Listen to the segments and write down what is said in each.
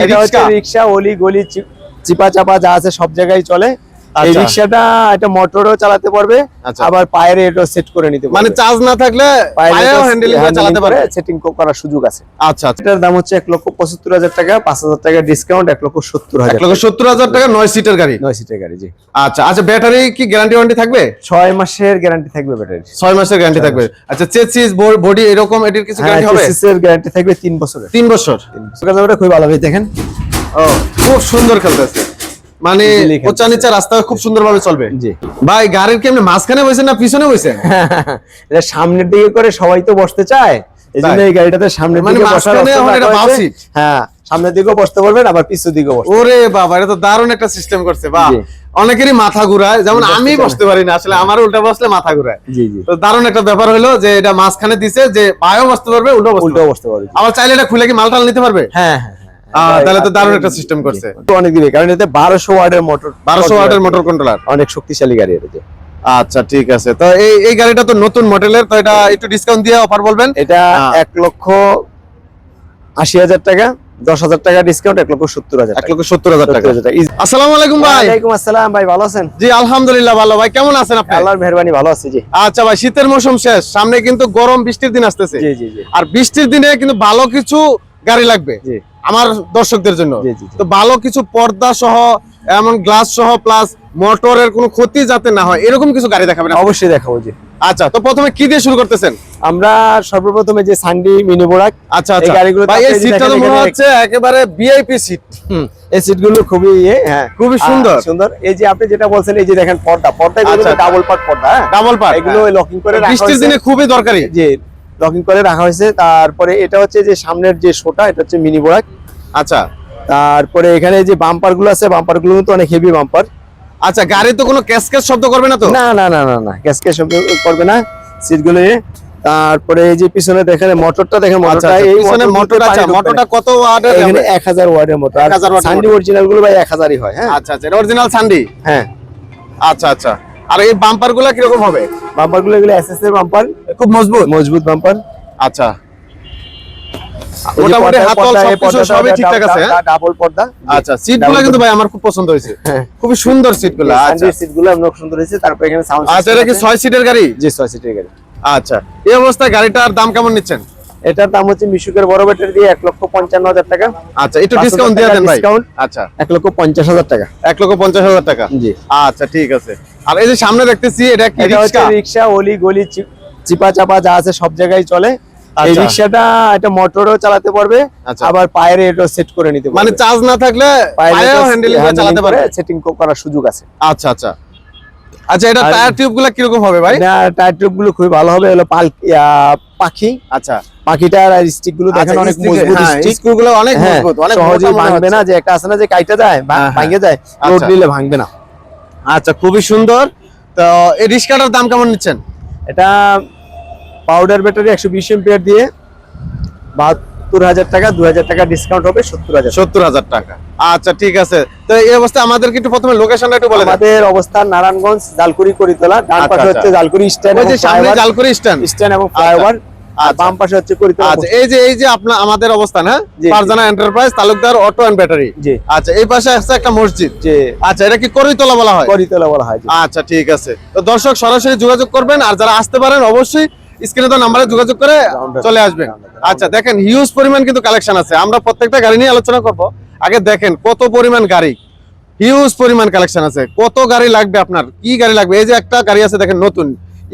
এটা হচ্ছে রিক্সা? রিক্সা অলি গলি চিপা চাপা যা আছে সব জায়গায় চলে এই আচ্ছা। রিক্সাটা এটা মোটরও চালাতে পারবে আচ্ছা। আবার পায়ের সেট করে নিতে পারবে। মানে চার্জ না থাকলে পায়েও হ্যান্ডেলিং করে চালাতে পারবে। সেটিং করার সুযোগ আছে। আচ্ছা আচ্ছা। এটার দাম হচ্ছে এক লক্ষ পঁচাত্তর হাজার টাকা পাঁচ হাজার টাকা ডিসকাউন্ট এক লক্ষ সত্তর এক হাজার লক্ষ সত্তর হাজার টাকা নয় সিটের গাড়ি? নয় সিটের গাড়ি জি। আচ্ছা আচ্ছা ব্যাটারি কি গ্যারান্টি ওয়ারেন্টি থাকবে? ছয় মাসের গ্যারান্টি থাকবে ব্যাটারি ছয় মাসের গ্যারান্টি থাকবে। আচ্ছা চেসিস বডি এরকম এটির কিছু গ্যারান্টি হবে? গ্যারান্টি থাকবে তিন বছরের। তিন বছর। ক্যামেরাটা খুবই ভালো ভাই দেখেন। ও খুব সুন্দর খেলতেছে। মানে। নিচা রাস্তা খুব সুন্দরভাবে চলবে। জি। ভাই গাড়ির মাঝখানে বসে না পিছনে এটা সামনের দিকে করে সবাই তো বসতে চায়। এই জন্য এই গাড়িটাতে সামনের মানে মাঝখানে এটা রাখা সিট। হ্যাঁ সামনের দিকেও বসতে পারবেন আবার পিছনের দিকেও বসতে ওরে বাবা এটা তো দারুণ একটা সিস্টেম করছে বা অনেকেরই মাথা ঘুরায় যেমন আমি বসতে পারি না আসলে আমার উল্টা বসলে মাথা ঘুরায়। জি জি। তো দারুণ একটা ব্যাপার হলো যে এটা মাঝখানে দিছে যে পায়েও বসতে পারবে উল্টো বসতে পারবে। আবার চাইলে এটা খুলে কি মালটাল নিতে পারবে? হ্যাঁ হ্যাঁ। তাহলে তো দারুণ একটা সিস্টেম করছে। অনেক দিবে কারণ এতে বারোশো ওয়ার্ডের মোটর বারোশো ওয়াটের মোটর কন্ট্রোলার অনেক শক্তিশালী গাড়ি এটা আচ্ছা ঠিক আছে। তো এই এই গাড়িটা তো নতুন মডেলের তো এটা একটু ডিসকাউন্ট দিয়ে অফার বলবেন? এটা। এক লক্ষ আশি হাজার টাকা দশ হাজার টাকা ডিসকাউন্ট এক লক্ষ সত্তর হাজার এক লক্ষ সত্তর হাজার টাকা। আসসালামু আলাইকুম ভাই। ওয়ালাইকুম আসসালাম ভাই ভালো আছেন? জি আলহামদুলিল্লাহ ভালো। ভাই কেমন আছেন আপনি? আল্লাহর মেহরবানি ভালো আছে জি। আচ্ছা ভাই শীতের মৌসুম শেষ। সামনে কিন্তু গরম বৃষ্টির দিন আসতেছে। জি জি জি। আর বৃষ্টির দিনে কিন্তু ভালো কিছু গাড়ি লাগবে। জি। আমার দর্শকদের জন্য। জি, জি, জি। তো ভালো কিছু পর্দা সহ এমন গ্লাস সহ প্লাস মোটরের কোনো ক্ষতি যাতে না হয় এরকম কিছু গাড়ি দেখাবেন অবশ্যই দেখাবো জি। আচ্ছা তো প্রথমে কি দিয়ে শুরু করতেছেন? আমরা সর্বপ্রথমে যে সানডি মিনি বোরাক আচ্ছা এই আচ্ছা। গাড়িগুলোতে ভাই এই সিটটা তো মনে হচ্ছে একেবারে ভিআইপি সিট এই সিটগুলো খুবই ইয়ে হ্যাঁ। খুবই সুন্দর। সুন্দর। এই যে আপনি যেটা বলছেন এই যে দেখেন পর্দা পর্দা এগুলো আচ্ছা, ডাবল পার্ট পর্দা হ্যাঁ? ডাবল পার্ট এগুলো লকিং করে রাখা বৃষ্টির দিনে খুবই দরকারি। যে লকিং করে রাখা হয়েছে। তারপরে এটা হচ্ছে যে সামনের যে শোটা এটা হচ্ছে মিনি বোরাক আচ্ছা। তারপরে এখানে যে বাম্পারগুলো আছে বাম্পারগুলো তো অনেক হেভি বাম্পার আচ্ছা গাড়ি তো কোনো ক্যাশ ক্যাশ শব্দ করবে না তো? না না না না না গ্যাস শব্দ করবে না। সিটগুলো তারপরে এই যে পিছনে দেখেন মোটরটা দেখেন আচ্ছা মোটরটা আচ্ছা, এই পিছনে মোটর মোটর আছে মোটরটা কত ওয়াটের এখানে এক হাজার ওয়ার্ডের মতো। আর 1000 watt এর সানডি। অরিজিনালগুলো ভাই এক হাজারই হয় হ্যাঁ। আচ্ছা আচ্ছা অরিজিনাল সান্ডি হ্যাঁ। আচ্ছা আচ্ছা। আর এই বাম্পারগুলা কীরকম হবে? বাম্পারগুলো এগুলো এসএস এর বাম্পার খুব মজবুত? মজবুত বাম্পার আচ্ছা। মোটামুটি হাতল সবকিছু সবই ঠিকঠাক আছে হ্যাঁ? ডাবল পর্দা। আচ্ছা সিটগুলা কিন্তু ভাই আমার খুব পছন্দ হয়েছে। হ্যাঁ। খুবই সুন্দর সিটগুলা আচ্ছা। সানডির সিটগুলো অনেক সুন্দর হয়েছে তারপর এখানে সাউন্ড আচ্ছা এটা কি ছয় সিটের গাড়ি? জি ছয় সিটের গাড়ি। আচ্ছা এই অবস্থায় গাড়িটার দাম কেমন নিচ্ছেন? এটার দাম হচ্ছে মিশুকের বড় ব্যাটারি দিয়ে এক লক্ষ পঞ্চান্ন হাজার টাকা। আচ্ছা একটু ডিসকাউন্ট দিয়ে দেন ভাই। discount। আচ্ছা। এক লক্ষ পঞ্চাশ হাজার টাকা। এক লক্ষ পঞ্চাশ হাজার টাকা? জি। আচ্ছা ঠিক আছে। আর এই যে সামনে দেখতেছি এটা কি রিক্সা? রিক্সা অলি গলি চিপা চাপা যা আছে সব জায়গায় চলে। এই আচ্ছা। রিক্সাটা এটা মোটরও চালাতে পারবে আচ্ছা। আবার পায়ের এটা সেট করে নিতে পারবে। মানে চার্জ না থাকলে পায়েও হ্যান্ডেলিং করে চালাতে পারবে। সেটিং করার সুযোগ আছে। আচ্ছা আচ্ছা। আচ্ছা এটা টায়ার টিউবগুলা কীরকম হবে ভাই? এটা টায়ার টিউবগুলো খুবই ভালো হবে হলো পাল পাখি। আচ্ছা। পাখিটার আর স্টিকগুলো দেখেন আচ্ছা, অনেক মজবুত হ্যাঁ, স্টিক screw গুলো অনেক হ্যাঁ মজবুত অনেক মনে ভাঙবে না যে একটা আছে না যে কাইটা যায় হ্যাঁ, হ্যাঁ। ভাঙে যায় লোড আচ্ছা। নিলে ভাঙবে না। আচ্ছা খুবই সুন্দর। তো এই রিক্সাটার দাম কেমন নিচ্ছেন? এটা পাউডার ব্যাটারি একশো বিশ এম্পিয়ার দিয়ে বাহাত্তর হাজার টাকা দু হাজার টাকা ডিসকাউন্ট হবে সত্তর হাজার সত্তর হাজার টাকা। আচ্ছা ঠিক আছে। তো এই অবস্থায় আমাদেরকে একটু প্রথমে লোকেশনটা একটু বলে আমাদের অবস্থান নারায়ণগঞ্জ জালকুড়ি করিতলা ডান আচ্ছা, পাশে আচ্ছা। হচ্ছে জালকুড়ি স্ট্যান্ড ওই যে সামনে জালকুড়ি স্ট্যান্ড স্ট্যান্ড এবং ফ্লাইওভার। আর আচ্ছা। বাম পাশে হচ্ছে আচ্ছা এই যে এই যে আপনার আমাদের অবস্থান হ্যাঁ? জি, জি। Enterprise Talukdar auto and battery জি। আচ্ছা এই পাশে আছে একটা মসজিদ। যে আচ্ছা এটা কি করিতলা বলা হয়? করিতলা বলা হয় আচ্ছা ঠিক আছে। তো দর্শক সরাসরি যোগাযোগ করবেন আর যারা আসতে পারেন অবশ্যই স্ক্রিনে তো নাম্বারে যোগাযোগ করে চলে আসবেন। আচ্ছা দেখেন হিউজ পরিমাণ কিন্তু কালেকশন আছে। আমরা প্রত্যেকটা গাড়ি নিয়ে আলোচনা করব। আগে দেখেন কত পরিমাণ গাড়ি। হিউজ পরিমাণ কালেকশন আছে। কত গাড়ি লাগবে আপনার? কি গাড়ি লাগবে? এই যে একটা গাড়ি আছে দেখেন নতুন।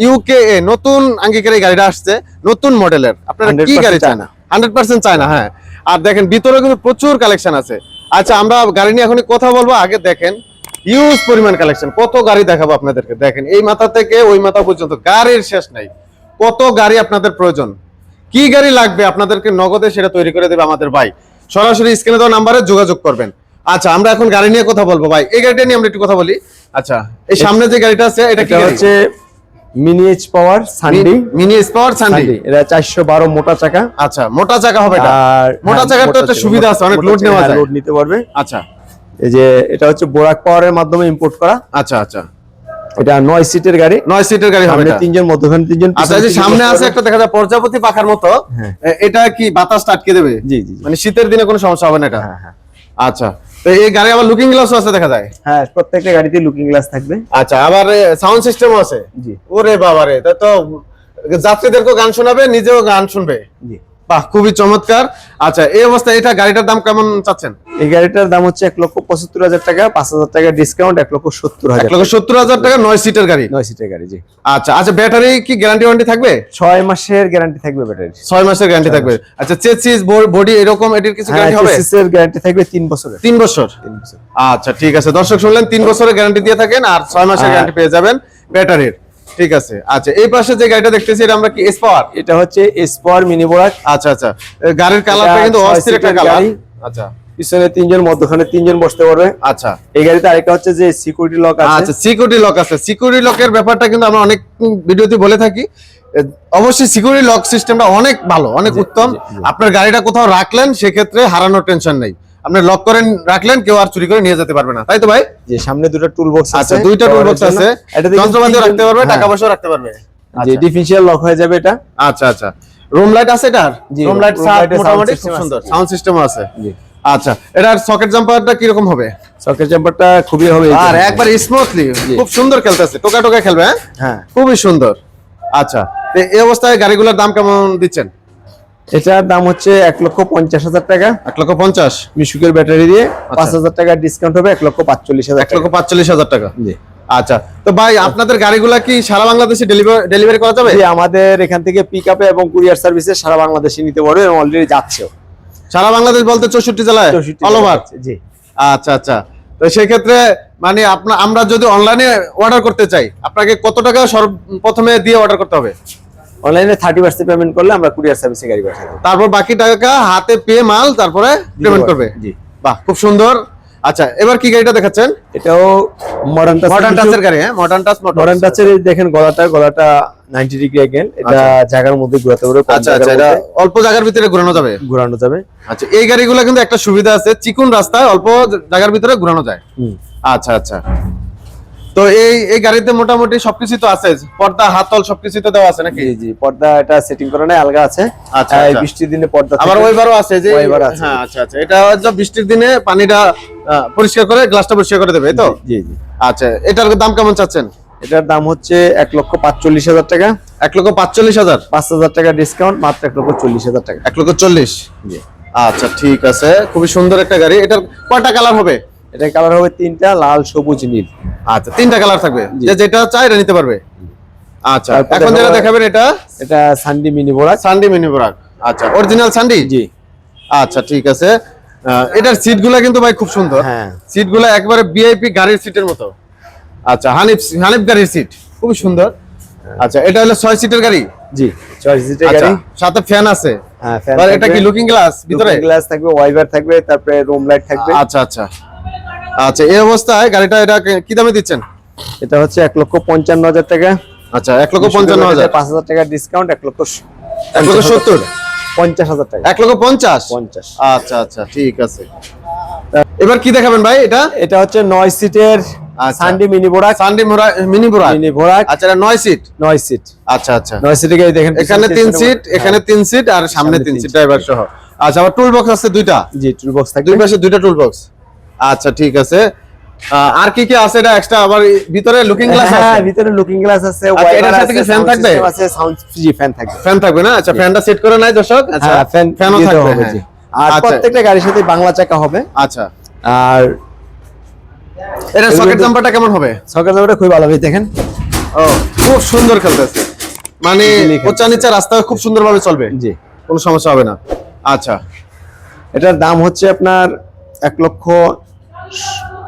ইউকে এ নতুন আঙ্গিকের এই গাড়িটা আসছে নতুন মডেলের। আপনারা কি গাড়ি চান? চায়না। হান্ড্রেড পার্সেন্ট চায় না হ্যাঁ। আর দেখেন ভিতরে কিন্তু প্রচুর কালেকশন আছে। আচ্ছা আমরা গাড়ি নিয়ে এখনই কথা বলব। আগে দেখেন হিউজ পরিমাণ কালেকশন। কত গাড়ি দেখাবো আপনাদেরকে? দেখেন এই মাথা থেকে ওই মাথা পর্যন্ত গাড়ির শেষ নাই। কত গাড়ি আপনাদের প্রয়োজন? কি গাড়ি লাগবে? আপনাদেরকে নগদে সেটা তৈরি করে দেবে আমাদের ভাই। সরাসরি স্ক্রিনে দেওয়া নাম্বারে যোগাযোগ করবেন। আচ্ছা আমরা এখন গাড়ি নিয়ে কথা বলব ভাই। এই গাড়িটা নিয়ে আমরা একটু কথা বলি। আচ্ছা এই সামনে যে গাড়িটা আছে এটা কি হচ্ছে পাওয়ার সানডি স্পাওয়ার সানডি সানডি এটা চারশো বারো মোটা চাকা। আচ্ছা মোটা চাকা হবে এটা? আর মোটা হ্যাঁ, চাকার তো একটা সুবিধা আছে, অনেক মোটা নেওয়া যায়। load নিতে পারবে। আচ্ছা। এই যে এটা হচ্ছে বোরাক পাওয়ারের মাধ্যমে ইম্পোর্ট করা। আচ্ছা আচ্ছা। এটা নয় সিটের গাড়ি। নয় সিটের গাড়ি হবে এটা? তিনজন মধ্যখানে তিনজন আচ্ছা যে সামনে আছে একটা দেখা যায় প্রজাপতি পাখার মতো। হ্যাঁ। এটা কি বাতাস আটকে দেবে? জি জি। মানে শীতের দিনে কোনো সমস্যা হবে না এটা? হ্যাঁ। আচ্ছা। তো এই গাড়ি আবার লুকিং গ্লাসও আছে দেখা যায়? হ্যাঁ প্রত্যেকটা গাড়িতে লুকিং গ্লাস থাকবে। আচ্ছা আবার সাউন্ড সিস্টেমও আছে? জি। ওরে বাবারে তা তো যাত্রীদেরকেও গান শোনাবে নিজেও গান শুনবে? জি। বাহ খুবই চমৎকার। আচ্ছা এই অবস্থায় এটা গাড়িটার দাম কেমন চাচ্ছেন? এই গাড়িটার দাম হচ্ছে এক লক্ষ পঁচাত্তর হাজার টাকা পাঁচ হাজার টাকা ডিসকাউন্ট এক লক্ষ সত্তর হাজার লক্ষ সত্তর হাজার টাকা নয় সিটের গাড়ি? নয় সিটের গাড়ি জি। আচ্ছা আচ্ছা ব্যাটারি কি গ্যারান্টি ওয়ারেন্টি থাকবে? ছয় মাসের গ্যারান্টি থাকবে ব্যাটারি। ছয় মাসের গ্যারান্টি থাকবে। আচ্ছা চেসিস বডি এরকম এটির কিছু গ্যারান্টি হবে? এর গ্যারান্টি থাকবে তিন বছর? তিন বছর। আচ্ছা ঠিক আছে। দর্শক শুনলেন তিন বছরের গ্যারান্টি দিয়ে থাকেন আর ছয় মাসের গ্যারান্টি পেয়ে যাবেন ব্যাটারির। ঠিক আছে আচ্ছা এই পাশে যে গাড়িটা দেখতেছি এটা আমরা কি এস পাওয়ার এটা হচ্ছে এসপর মিনি বোরাক আচ্ছা আচ্ছা গাড়ির কালারটা কিন্তু অস্থির একটা কালার। আচ্ছা। পিছনে তিনজন মধ্যখানে তিনজন বসতে পারবে। আচ্ছা। এই গাড়িতে আরেকটা হচ্ছে যে সিকিউরিটি লক আছে। আচ্ছা সিকিউরিটি লক আছে। সিকিউরিটি লকের ব্যাপারটা কিন্তু আমরা অনেক ভিডিওতে বলে থাকি। অবশ্যই সিকিউরিটি লক সিস্টেমটা অনেক ভালো অনেক উত্তম। আপনার গাড়িটা কোথাও রাখলেন সেক্ষেত্রে হারানোর টেনশন নেই। আপনি লক করেন রাখলেন কেউ আর চুরি করে নিয়ে যেতে পারবে না। তাই তো ভাই? যে সামনে দুটো টুল বক্স আছে আচ্ছা দুইটা টুল বক্স আছে। কিন্তু যন্ত্রপাতিও রাখতে পারবে টাকা হ্যাঁ, পয়সাও রাখতে পারবে। যে আচ্ছা। লক হয়ে যাবে এটা। আচ্ছা আচ্ছা। রুম লাইট আছে এটার? রুম লাইট মোটামুটি খুব আছে। সুন্দর সাউন্ড সিস্টেমও আছে। জি। আচ্ছা এটার সকেট জাম্পারটা কি রকম হবে? সকেট জাম্পারটা খুবই হবে আর একবার স্মুথলি খুব সুন্দর খেলতেছে। টোকা টোকা খেলবে হ্যাঁ? হ্যাঁ। খুবই সুন্দর। আচ্ছা এই অবস্থায় গাড়িগুলোর দাম কেমন দিচ্ছেন? এটার দাম হচ্ছে এক লক্ষ পঞ্চাশ হাজার টাকা। এক লক্ষ পঞ্চাশ? মিশুকের ব্যাটারি দিয়ে পাঁচ হাজার টাকা ডিসকাউন্ট হবে এক লক্ষ পাঁচচল্লিশ হাজার এক লক্ষ পাঁচচল্লিশ হাজার টাকা? জি। আচ্ছা তো ভাই আপনাদের গাড়িগুলা কি সারা বাংলাদেশে ডেলিভারি ডেলিভারি করা যাবে? আমাদের এখান থেকে পিক আপে এবং কুরিয়ার সার্ভিসে সারা বাংলাদেশে নিতে পারবে এবং অলরেডি যাচ্ছেও। সারা বাংলাদেশ বলতে চৌষট্টি জেলায়? 64 অল ওভার জি। আচ্ছা আচ্ছা। তো সেক্ষেত্রে মানে আপনার আমরা যদি অনলাইনে অর্ডার করতে চাই আপনাকে কত টাকা সর্বপ্রথমে দিয়ে অর্ডার করতে হবে? অনলাইনে থার্টি পার্সেন্ট পেমেন্ট করলে আমরা কুরিয়ার সার্ভিসে গাড়ি পাঠাবো তারপর বাকি টাকা হাতে পেয়ে মাল তারপরে পেমেন্ট করবে? জি। বাহ খুব সুন্দর। আচ্ছা এবার কি গাড়িটা দেখাচ্ছেন? এটাও মডার্ন টাচ মডার্ন টাচের গাড়ি হ্যাঁ মডার্ন টাচ মডার্ন টাচের এই দেখেন গলাটা গলাটা 90 ডিগ্রি অ্যাঙ্গেল এটা জায়গার মধ্যে ঘোরাতে পারবে আচ্ছা আচ্ছা এটা অল্প জায়গার ভিতরে ঘোরানো যাবে? ঘোরানো যাবে। আচ্ছা এই গাড়িগুলো কিন্তু একটা সুবিধা আছে চিকুন রাস্তায় অল্প জায়গার ভিতরে ঘোরানো যায়। আচ্ছা আচ্ছা। তো এই এই গাড়িতে মোটামুটি সবকিছু তো আছে পর্দা হাতল সবকিছু তো দেওয়া আছে নাকি? জি জি পর্দা এটা সেটিং করা নাই আলগা আছে। আচ্ছা, এই আচ্ছা। বৃষ্টির দিনে পর্দা আবার ওইবারও আছে যে ওইবার আছে। হ্যাঁ আচ্ছা আচ্ছা। এটা হচ্ছে বৃষ্টির দিনে পানিটা পরিষ্কার করে গ্লাসটা পরিষ্কার করে দেবে তো? জি জি আচ্ছা এটার দাম কেমন চাচ্ছেন? এটার দাম হচ্ছে এক লক্ষ পাঁচচল্লিশ হাজার টাকা। এক লক্ষ পাঁচচল্লিশ হাজার? পাঁচ হাজার টাকা ডিসকাউন্ট মাত্র এক লক্ষ চল্লিশ হাজার টাকা। এক লক্ষ চল্লিশ? জি। আচ্ছা ঠিক আছে। খুবই সুন্দর একটা গাড়ি। এটার কয়টা কালার হবে? এটা কালার হবে তিনটা লাল সবুজ নীল। আচ্ছা তিনটা কালার থাকবে? যে যেটা চাই এটা নিতে পারবে? আচ্ছা এখন যেটা দেখাবেন এটা? এটা সানডি মিনি বোরাক সানডি মিনি ব্রাক আচ্ছা অরিজিনাল সানডি জি। আচ্ছা ঠিক আছে। এটার সিটগুলা কিন্তু ভাই খুব সুন্দর। হ্যাঁ। সিটগুলা একবারে ভিআইপি গাড়ির সিটের মতো। আচ্ছা হানিফ হানিফ গাড়ির সিট খুবই সুন্দর। আচ্ছা এটা হলো ছয় সিটের গাড়ি? জি ছয় সিটের আচ্ছা গাড়ি। সাথে ফ্যান আছে। হ্যাঁ ফ্যান আর এটা কি লুকিং গ্লাস ভিতরে? গ্লাস থাকবে ওয়াইপার থাকবে তারপরে রুম লাইট থাকবে। আচ্ছা আচ্ছা। আচ্ছা এই অবস্থায় গাড়িটা এটা কি দামে দিচ্ছেন? এটা হচ্ছে এক লক্ষ পঞ্চান্ন হাজার টাকা। আচ্ছা এক লক্ষ পঞ্চান্ন হাজার। পাঁচ হাজার টাকা ডিসকাউন্ট এক লক্ষ এক লক্ষ সত্তর? পঞ্চাশ হাজার টাকা। এক লক্ষ পঞ্চাশ? পঞ্চাশ। আচ্ছা আচ্ছা ঠিক আছে। এবার কি দেখাবেন ভাই এটা? এটা হচ্ছে নয় সিটের আচ্ছা। মিনি বোরাক সানডে মোরা মিনি মিনি বোরাক আচ্ছা এটা নয় সিট? নয় সিট। আচ্ছা আচ্ছা। নয় গাড়ি দেখেন এখানে তিন সিট হ্যাঁ, এখানে তিন সিট আর সামনে তিন সিট। ড্রাইভার সহ। আচ্ছা আবার টুল বক্স আছে দুইটা? জি টুল বক্স দুই পাশে দুইটা টুল বক্স আচ্ছা ঠিক আছে। আর কি কি আছে? এটা এক্সট্রা আবার ভিতরে লুকিং গ্লাস আছে? হ্যাঁ ভিতরে লুকিং গ্লাস আছে আচ্ছা, এটার সাথে কি sound থাকবে? আছে সাউন্ড জি ফ্যান থাকবে। ফ্যান থাকবে না? আচ্ছা ফ্যানটা সেট করে নাই দর্শক? আচ্ছা হ্যাঁ ফ্যান ফ্যানও থাকবে হ্যাঁ। জি। আর আচ্ছা। প্রত্যেকটা গাড়ির সাথে বাংলা চাকা হবে। আচ্ছা। আর এগুলো সকেট জাম্পারটা কেমন হবে? সকেট জামাটা খুবই ভালো হবে দেখেন। ও খুব সুন্দর খেলতেছে। মানে। উঁচা নিচা রাস্তা খুব সুন্দরভাবে চলবে? জি। কোনো সমস্যা হবে না। আচ্ছা। এটার দাম হচ্ছে আপনার এক লক্ষ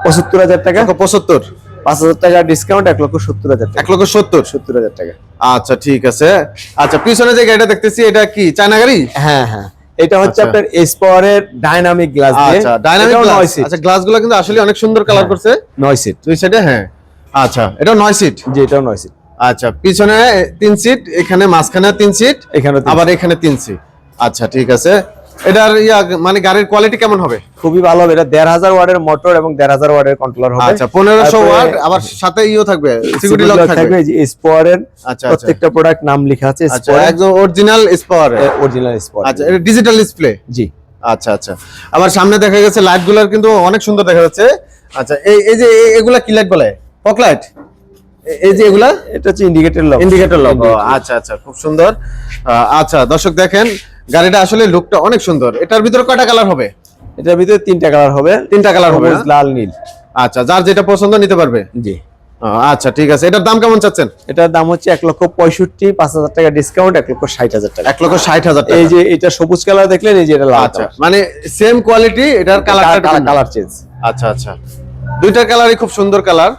পঁচাত্তর হাজার টাকা? পঁচাত্তর। পাঁচ হাজার টাকা ডিসকাউন্ট এক লক্ষ সত্তর হাজার এক লক্ষ সত্তর? সত্তর হাজার টাকা। আচ্ছা ঠিক আছে। আচ্ছা পিছনে যে গাড়িটা দেখতেছি এটা কি চায়না গাড়ি? হ্যাঁ হ্যাঁ। এটা হচ্ছে আচ্ছা। আপনার এস পাওয়ারের ডাইনামিক গ্লাস আচ্ছা ডাইনামিক গ্লাস আচ্ছা গ্লাসগুলো কিন্তু আসলে অনেক সুন্দর কালার হ্যাঁ। করছে। নয় সিট দুই সাইডে হ্যাঁ। আচ্ছা এটা নয় সিট জি এটাও নয় সিট আচ্ছা পিছনে তিন সিট এখানে মাঝখানে তিন সিট এখানে আবার এখানে তিন সিট আচ্ছা ঠিক আছে। এটার ইয়া মানে গাড়ির কোয়ালিটি কেমন হবে? খুবই ভালো হবে। এটা দেড় হাজার ওয়ার্ডের মোটর এবং দেড় হাজার ওয়ার্ডের কন্ট্রোলার হবে। আচ্ছা পনেরোশো ওয়াট আবার সাথে ইও থাকবে সিকিউরিটি লক থাকবে। এস পাওয়ারের আচ্ছা আচ্ছা। প্রত্যেকটা প্রোডাক্ট নাম লেখা আছে আচ্ছা একদম অরিজিনাল স্পাওয়ার অরিজিনাল স্পট আচ্ছা এটা ডিজিটাল ডিসপ্লে জি। আচ্ছা আচ্ছা। আবার সামনে দেখা গেছে লাইটগুলার কিন্তু অনেক সুন্দর দেখা যাচ্ছে। আচ্ছা এই এই যে এগুলা কি লাইট বলে? ফক লাইট এই যে এগুলা? এটা হচ্ছে ইন্ডিকেটর লক ইন্ডিকেটর লক আচ্ছা আচ্ছা খুব সুন্দর। আচ্ছা দর্শক দেখেন গাড়িটা আসলে লুকটা অনেক সুন্দর। এটার ভিতরে কয়টা কালার হবে? এটার ভিতরে তিনটা কালার হবে। তিনটা কালার হবে লাল নীল। আচ্ছা যার যেটা পছন্দ নিতে পারবে? জি। আচ্ছা ঠিক আছে। এটার দাম কেমন চাচ্ছেন? এটার দাম হচ্ছে এক লক্ষ পঁয়ষট্টি পাঁচ হাজার টাকা ডিসকাউন্ট এক লক্ষ ষাট হাজার টাকা। এক লক্ষ ষাট হাজার এই যে এটা সবুজ কালার দেখলেন এই যে এটা লাল আচ্ছা মানে সেম কোয়ালিটি এটার কালার কালার চেঞ্জ আচ্ছা আচ্ছা। দুইটার কালারই খুব সুন্দর কালার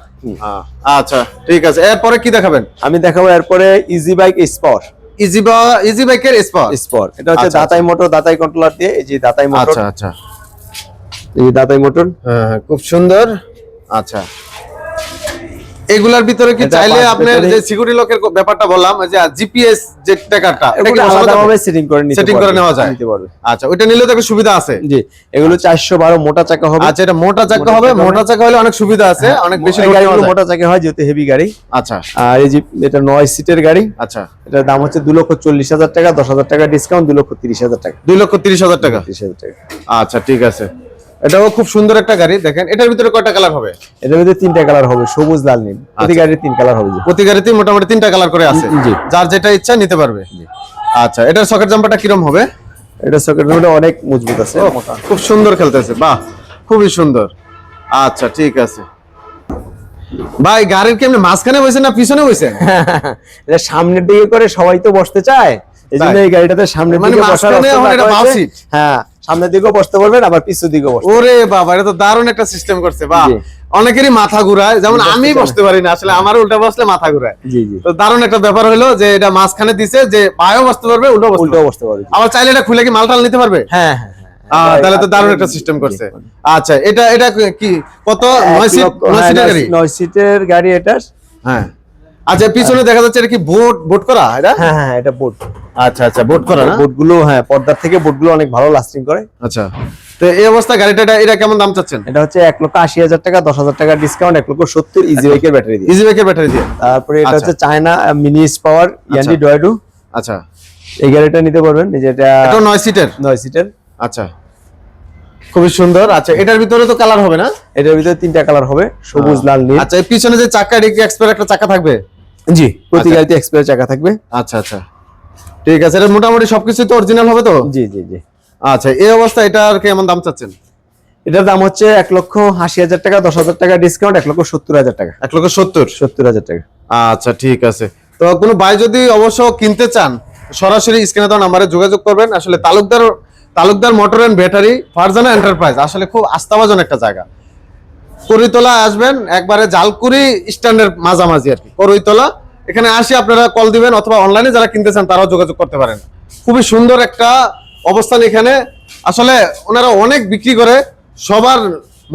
আচ্ছা ঠিক আছে। এরপরে কি দেখাবেন? আমি দেখাবো এরপরে ইজি বাইক স্পর ইজি বা ইজি বাইকের স্পট স্পর এটা হচ্ছে আচ্ছা, দাতাই মোটর দাতাই কন্ট্রোলার দিয়ে এই যে দাতাই মোটর। আচ্ছা আচ্ছা। এই দাতাই মোটর। হ্যাঁ, হ্যাঁ, খুব সুন্দর। আচ্ছা। এগুলার ভিতরে কি চাইলে আপনার যে সিকিউরিটি লকের ব্যাপারটা বললাম যে জিপিএস যে ট্যাকারটা এটা কি? আলাদাভাবে সেটিং করে নিতে Setting করে নেওয়া যায়। নিতে পারবে। আচ্ছা ওইটা নিলে তো সুবিধা আছে। জি এগুলো চারশো বারো মোটা চাকা হবে। আচ্ছা এটা মোটা চাকা হবে মোটা চাকা হলে অনেক সুবিধা আছে অনেক বেশি গাড়ি। মোটা চাকা হয় যেহেতু হেভি গাড়ি। আচ্ছা। আর এই যে এটা নয় সিটের গাড়ি আচ্ছা। এটার দাম হচ্ছে দু লক্ষ চল্লিশ হাজার টাকা দশ হাজার টাকা ডিসকাউন্ট দু লক্ষ তিরিশ হাজার টাকা। দুই লক্ষ তিরিশ হাজার টাকা। তিরিশ হাজার টাকা। আচ্ছা ঠিক আছে। এটাও খুব সুন্দর একটা গাড়ি। দেখেন এটার ভিতরে কয়টা কালার হবে? এটার মধ্যে তিনটা কালার হবে সবুজ লাল নীল। প্রতি আচ্ছা। গাড়ির তিন কালার হবে। প্রতি গাড়িতে মোটামুটি তিনটা কালার করে আছে। যার যেটা ইচ্ছা নিতে পারবে। আচ্ছা এটার সকেট জাম্পারটা কিরম হবে? এটা সকেট মধ্যে অনেক মজবুত আছে। খুব সুন্দর খেলতেছে বাহ খুবই সুন্দর। আচ্ছা ঠিক আছে। ভাই গাড়ির কি এমনি মাঝখানে বসে না পিছনে বসে? এটা সামনের দিকে করে সবাই তো বসতে চায় এই জন্য এই গাড়িটাতে সামনে মানে মাঝখানে এটা বাউ সিট। হ্যাঁ সামনের দিকেও বসতে পারবেন আবার পিছনের দিকেও বসতে ওরে বাবা এটা তো দারুণ একটা সিস্টেম করছে জি। অনেকেরই মাথা ঘুরায় যেমন আমি। বসতে পারি না আসলে আমার উল্টা বসলে মাথা ঘুরায়। তো দারুণ একটা ব্যাপার হলো যে এটা মাঝখানে দিছে যে পায়েও বসতে পারবে উল্টো উল্টো বসতে পারবে আবার চাইলে এটা খুলে কি মালটাল নিতে পারবে? হ্যাঁ হ্যাঁ হ্যাঁ আহ, তাহলে তো দারুণ একটা সিস্টেম করছে। আচ্ছা এটা এটা কি কত? নয় সিট নয় সিটের গাড়ি? নয় সিটের গাড়ি এটা। হ্যাঁ। আচ্ছা পিছনে দেখা যাচ্ছে এটা কি বোট বোট করা এটা? হ্যাঁ হ্যাঁ এটা বোট আচ্ছা আচ্ছা বোট করা না? বোটগুলো হ্যাঁ পর্দার থেকে বোটগুলো অনেক ভালো লাস্টিং করে। আচ্ছা। তো এই অবস্থা গাড়িটা এটা- কেমন দাম চাচ্ছেন? এটা হচ্ছে এক লক্ষ আশি হাজার টাকা দশ হাজার টাকা ডিসকাউন্ট এক লক্ষ সত্তর ইজি বাইকের ব্যাটারি দিয়ে। ইজি বাইকের ব্যাটারি দিয়ে। তারপরে এটা আচ্ছা। হচ্ছে চায়না মিনিস পাওয়ার ইয়ান্ডি ডয়েডু আচ্ছা। এই গাড়িটা নিতে পারবেন এই যে এটা নয় সিটের নয় সিটের আচ্ছা। খুবই সুন্দর। আচ্ছা এটার ভিতরে তো কালার হবে না? এটার ভিতরে তিনটা কালার হবে সবুজ লাল নীল। আচ্ছা পিছনে যে চাকা এটা কি এক্সপায়ার একটা চাকা থাকবে? জি প্রতি আচ্ছা। গাড়িতে এক্সপ্রেস চাকা থাকবে। আচ্ছা আচ্ছা। ঠিক আছে এটা মোটামুটি সবকিছু তো অরিজিনাল হবে তো? জি জি জি। আচ্ছা এই অবস্থা এটার কেমন দাম চাচ্ছেন? এটার দাম হচ্ছে এক লক্ষ আশি হাজার টাকা দশ হাজার টাকা ডিসকাউন্ট এক লক্ষ সত্তর হাজার টাকা। এক লক্ষ সত্তর? সত্তর হাজার টাকা। আচ্ছা ঠিক আছে। তো কোনো ভাই যদি অবশ্য কিনতে চান সরাসরি স্ক্রিনে দেওয়া নাম্বারে যোগাযোগ করবেন। আসলে Talukdar Talukdar motor and battery Farzana enterprise আসলে খুব আস্থাভাজন একটা জায়গা। করিতলা আসবেন একবারে জালকুড়ি স্ট্যান্ডের মাঝামাঝি আর কি। করইতলা এখানে আসি আপনারা কল দিবেন অথবা অনলাইনে যারা কিনতে চান তারাও যোগাযোগ করতে পারেন। খুবই সুন্দর একটা অবস্থান এখানে। আসলে ওনারা অনেক বিক্রি করে, সবার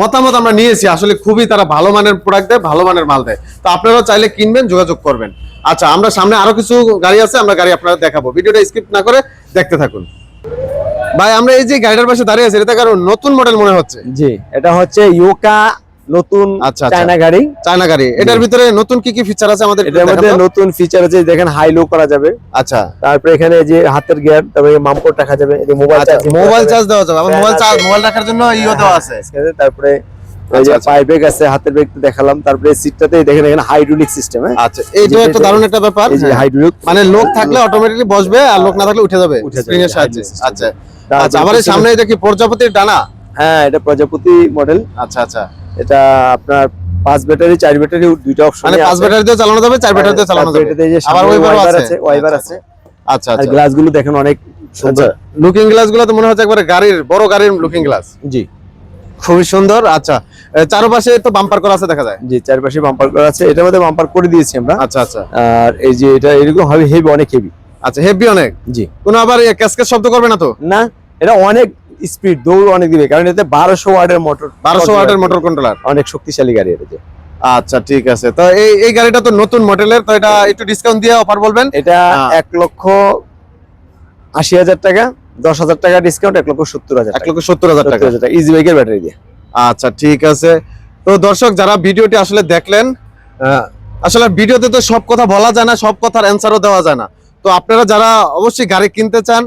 মতামত আমরা নিয়েছি। আসলে খুবই তারা ভালো মানের প্রোডাক্ট দেয়, ভালো মানের মাল দেয়। তো আপনারাও চাইলে কিনবেন, যোগাযোগ করবেন। আচ্ছা আমরা সামনে আরও কিছু গাড়ি আছে, আমরা গাড়ি আপনারা দেখাবো। ভিডিওটা স্কিপ না করে দেখতে থাকুন। ভাই, আমরা এই যে গাড়িটার পাশে দাঁড়িয়ে আছি, এটা কারণ নতুন মডেল মনে হচ্ছে। জি, এটা হচ্ছে ইয়োকা নতুন আচ্ছা, আচ্ছা। চায়না গাড়ি। চায়না গাড়ি। এটার ভিতরে নতুন কি কি ফিচার আছে আমাদের এটার মধ্যে নতুন ফিচার আছে দেখেন হাই লো করা যাবে। আচ্ছা। তারপরে এখানে যে হাতের গিয়ার তারপরে মাম্পোর রাখা যাবে এই মোবাইল আচ্ছা চার্জিং মোবাইল চার্জ দেওয়া যাবে। আবার মোবাইল চার্জ মোবাইল রাখার জন্য ইও দেওয়া আছে। তারপরে ওই আচ্ছা, যে আচ্ছা। পাই ব্রেক আছে হাতের ব্রেক দেখালাম। তারপরে সিটটাতে দেখেন এখানে হাইড্রোলিক সিস্টেম হ্যাঁ। আচ্ছা এইটা একটা দারুণ একটা ব্যাপার। হ্যাঁ। হাইড্রোলিক মানে লোক থাকলে অটোমেটিকলি বসবে আর লোক না থাকলে উঠে যাবে সাহায্যে। আচ্ছা। আচ্ছা আবার সামনে এটা কি প্রজাপতির ডানা? হ্যাঁ এটা প্রজাপতি মডেল আচ্ছা আচ্ছা। এটা আপনার পাঁচ ব্যাটারি চার ব্যাটারি দুইটা অপশন মানে পাঁচ ব্যাটারি দিয়ে চালানো যাবে চার ব্যাটারি দিয়ে চালানো যাবে। আবার ওইবারও আছে। ওয়াইবার আছে। আচ্ছা। আর আচ্ছা। গ্লাসগুলো দেখেন অনেক সুন্দর। আচ্ছা লুকিং গ্লাসগুলো তো মনে হচ্ছে একবারে গাড়ির বড় গাড়ির লুকিং গ্লাস জি। খুবই সুন্দর আচ্ছা। চারপাশে তো বাম্পার করা আছে দেখা যায়? জি চারপাশে বাম্পার করা আছে। এটার মধ্যে বাম্পার করে দিয়েছি আমরা। আচ্ছা আচ্ছা। আর এই যে এটা এরকম হবে হেভি অনেক হেভি আচ্ছা হেভি অনেক? জি। কোনো আবার ক্যাসকেট শব্দ করবে না তো? না এটা অনেক স্পিড দৌড় অনেক দিবে কারণ এতে বারোশো ওয়ার্ডের মোটর বারোশো ওয়ার্ডের মোটর কন্ট্রোলার অনেক শক্তিশালী গাড়ি এটা আচ্ছা ঠিক আছে। তো এই এই গাড়িটা তো নতুন মডেলের তো এটা একটু ডিসকাউন্ট দিয়ে অফার বলবেন? এটা হ্যাঁ। এক লক্ষ আশি হাজার টাকা দশ হাজার টাকা ডিসকাউন্ট এক লক্ষ সত্তর হাজার এক লক্ষ সত্তর হাজার টাকা। ইজি বাইকের ব্যাটারি দিয়ে। আচ্ছা ঠিক আছে। তো দর্শক যারা ভিডিওটি আসলে দেখলেন আসলে ভিডিওতে তো সব কথা বলা যায় না সব কথার অ্যান্সারও দেওয়া যায় না। তো আপনারা যারা অবশ্যই গাড়ি কিনতে চান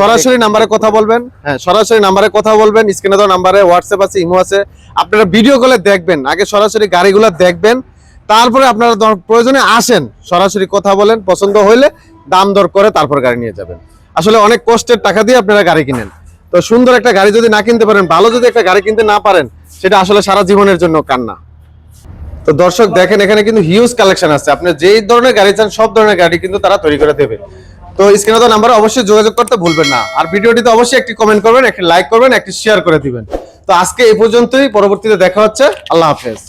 সরাসরি নাম্বারে কথা বলবেন। হ্যাঁ সরাসরি নাম্বারে কথা বলবেন স্ক্রিনে দেওয়া নাম্বারে হোয়াটসঅ্যাপ আছে ইমো আছে। আপনারা ভিডিও কলে দেখবেন আগে সরাসরি গাড়িগুলো দেখবেন তারপরে আপনারা প্রয়োজনে আসেন সরাসরি কথা বলেন পছন্দ হইলে দাম দর করে তারপর গাড়ি নিয়ে যাবেন। আসলে অনেক কষ্টের টাকা দিয়ে আপনারা গাড়ি কিনেন। তো সুন্দর একটা গাড়ি যদি না কিনতে পারেন ভালো যদি একটা গাড়ি কিনতে না পারেন সেটা আসলে সারা জীবনের জন্য কান্না। তো দর্শক দেখেন এখানে কিন্তু হিউজ কালেকশন আছে। আপনি যেই ধরনের গাড়ি চান সব ধরনের গাড়ি কিন্তু তারা তৈরি করে দেবে। তো স্ক্রিনে তো নাম্বারে অবশ্যই যোগাযোগ করতে ভুলবেন না। আর ভিডিওটিতে অবশ্যই একটি কমেন্ট করবেন, একটি লাইক করবেন, একটি শেয়ার করে দিবেন। তো আজকে এই পর্যন্তই, পরবর্তীতে দেখা হচ্ছে। আল্লাহ হাফেজ।